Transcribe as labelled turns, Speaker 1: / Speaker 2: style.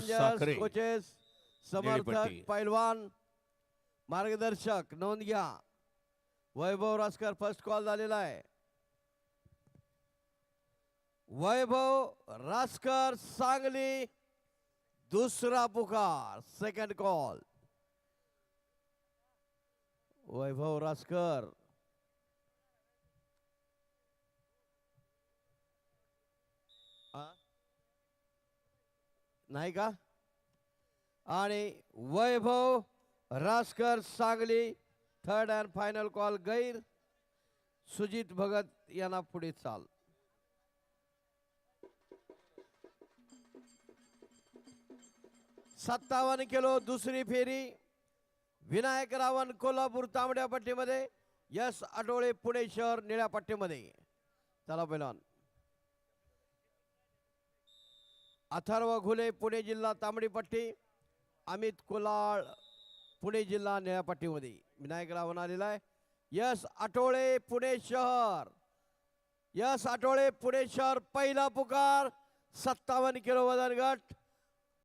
Speaker 1: Sakhare.
Speaker 2: Coaches समर्थक. पैलवान मार्गदर्शक नोंद घ्या वैभव रासकर फर्स्ट कॉल झालेला आहे वैभव रासकर सांगली दुसरा पुकार सेकंड कॉल वैभव रासकर आ? नाही का? आणि Vaibhav Raskar Sangli third and final call गैर सुजित भगत यांना पुढे चाल. सत्तावन्न किलो दुसरी फेरी विनायक रावण कोल्हापूर तांबड्या पट्टीमध्ये यश आठोळे पुणे शहर निळ्या पट्टीमध्ये. चला पहिला अथर्व घुले पुणे जिल्हा तांबडी पट्टी अमित कुलाळ पुणे जिल्हा निळ्यापट्टीमध्ये. विनायक रावण आलेला आहे. यश आठोळे पुणे शहर. यश आठोळे पुणे शहर पहिला पुकार. सत्तावन्न किलो वजन गट.